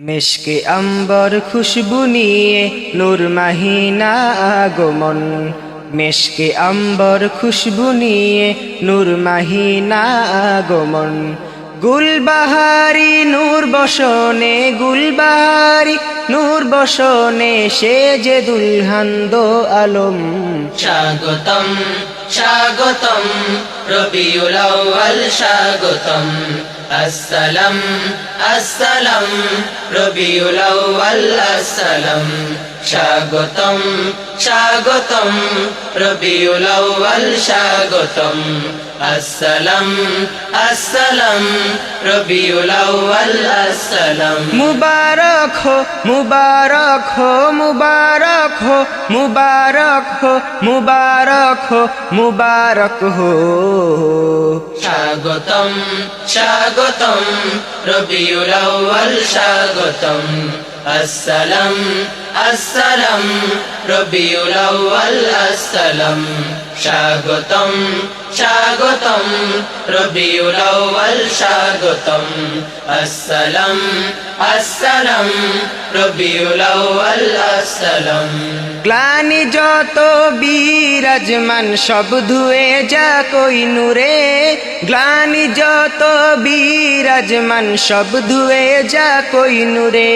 মেশকে আম্বর খুশবু নিয়ে নূর মাহিনা আগমন। মেশকে আম্বর খুশবু নিয়ে নূর মাহিনা আগমন। গুলবাহারি নূর বসনে গুলবাহারি নূর বসনে সে যে দুলহান্দ আলম। স্বাগতম স্বাগতম, রবিউল স্বাগতম। আসসালাম আসসালাম, রবিউল আউয়াল, আসসালাম। স্বাগতম স্বাগতম, রবিউল আউয়াল, স্বাগতম। আসসালাম আসসালাম, রবিউল আউয়াল, আসসালাম। মুবারক হো মুবারক হো মুবারক হো মুবারক হো মুবারক হো মুবারক হো। স্বাগতম স্বাগতম রবিউল আউয়াল স্বাগতম। আসসালাম আসসালাম, রবিউল আউয়াল আসসালাম। স্বাগতম স্বাগতম, রবিউল আউয়াল স্বাগতম। আসসালাম আসসালাম, রবিউল আউয়াল আসসালাম। গ্লানি যত বিরাজমান, সব ধুয়ে যা কই নূরে। গ্লানি যত বিরাজমান, সব ধুয়ে যা কই নূরে।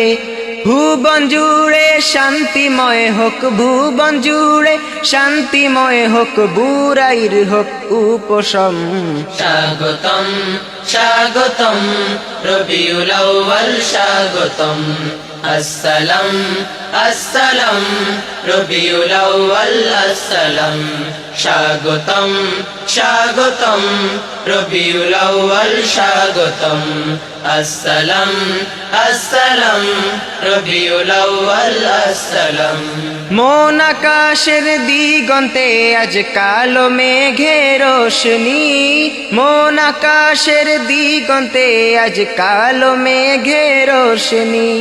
ভুবন জুড়ে শান্তিময় হোক ভুবন জুড়ে শান্তিময় হোক বুরাইর হোক উপশম। স্বাগতম। স্বাগতম, রবিউল স্বাগতম। আসসালাম আসসালাম, রবিউল আসসালাম। স্বাগতম স্বাগতম, রবিউল স্বাগতম। আসসালাম আসসালাম, রবিউল আসসালাম। মন আকাশের দিগন্তে আজ কালো মেঘে রোশনি। মন আকাশের দিগন্তে আজ কালো মেঘে রোশনি।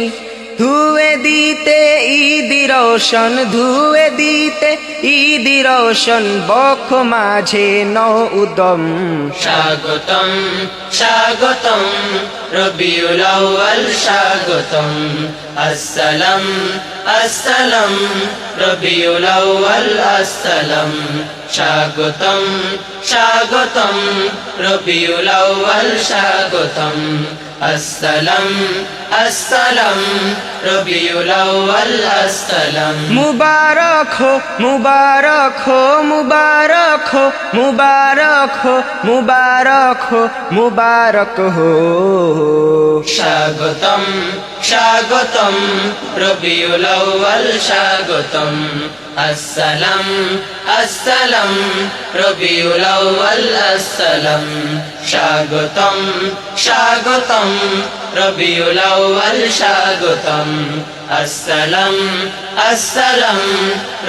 ধুয়ে দিতে ঈদি রোশন, ধুয়ে দিতে ঈদি রোশন বখ মাঝে ন উদম। স্বাগতম স্বাগতম, রবিউল আউয়াল স্বাগতম। আসসালাম আসসালাম, রবিউল আউয়াল আসসালাম। স্বাগতম স্বাগতম, রবিউল আউয়াল স্বাগতম। আসসালাম আসসালাম রবিউল আউয়াল আসসালাম। মুবারক হো মুবারক হো মুবারক হো মুবারক হো মুবারক হো মুবারক হো। স্বাগতম স্বাগতম রবিউল আউয়াল স্বাগতম। আসসালাম আসসালাম রবিউল আউয়াল আসসালাম। স্বাগতম স্বাগতম রবিউল আউয়াল স্বাগতম। আসসালাম আসসালাম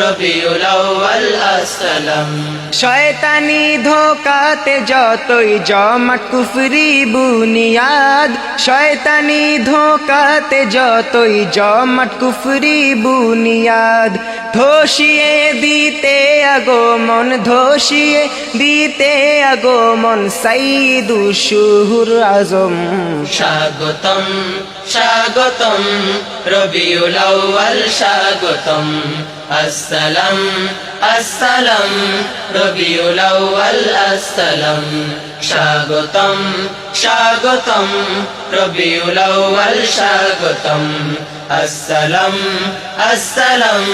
রবিউল আউয়াল আসসালাম। শয়তানি ধোকাতে যতই জমাট কুফরি বুনিয়াদ শয়তানি ধোকাতে যতই জমাট কুফরি বুনিয়াদ ধসিয়ে দিতে আগমন ধসিয়ে দিতে আগমন সাইদু শুহুর আজম। স্বাগতম স্বাগতম রবিউল আউয়াল স্বাগতম। আসসালাম আসসালাম, রবিউল আউয়াল আসসালাম। স্বাগতম স্বাগতম, রবিউল আউয়াল স্বাগতম। আসসালাম আসসালাম,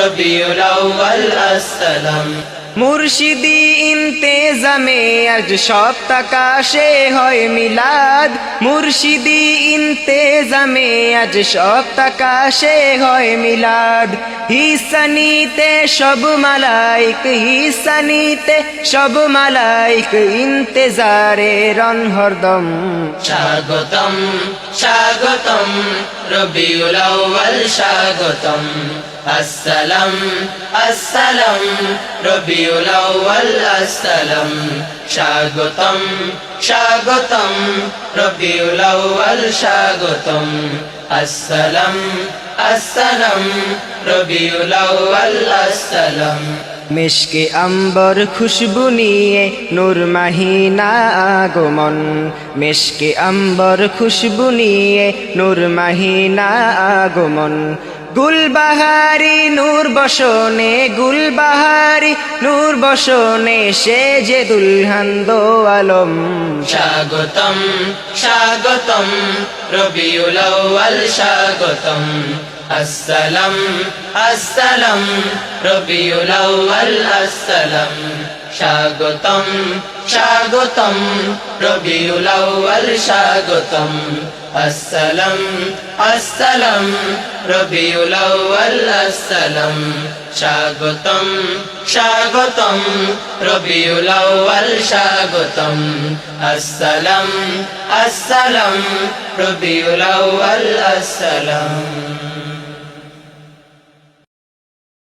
রবিউল আউয়াল আসসালাম। মুর্শিদি ইন্তেজামে আজ সপ্তাকাশে হয় মিলাদ। মুর্শিদি ইন্তেজামে আজ সপ্তাকাশে হয় মিলাদ। হিসানিতে সব মালাইক, হিসানিতে সব মালাইক, ইন্তেজারে রন হরদম স্বাগতম স্বাগতম, রবিউল আউয়াল স্বাগতম। আসসালাম আসসালাম, রবিউল আউয়াল আসসালাম। স্বাগতম স্বাগতম, রবিউল আউয়াল স্বাগতম। আসসালাম আসসালাম, রবিউল আউয়াল আসসালাম। মিশকে আম্বর খুশবু নিয়ে নূর মাহিনা আগমন। মিশকে আম্বর খুশবু নিয়ে নূর মাহিনা আগমন। গুলবাহারি নূর বসনে, গুলবাহারি নূর বসনে, সে যে দুলহান দো আলম স্বাগতম স্বাগতম, রবিউল স্বাগতম। আসসালাম আসসালাম, রবিউল আউয়াল আসসালাম। স্বাগতম স্বাগতম, রবিউল আউয়াল স্বাগতম। আসসালাম আসসালাম, রবিউল আউয়াল আসসালাম। স্বাগতম স্বাগতম, রবিউল আউয়াল স্বাগতম। আসসালাম আসসালাম, রবিউল আউয়াল আসসালাম।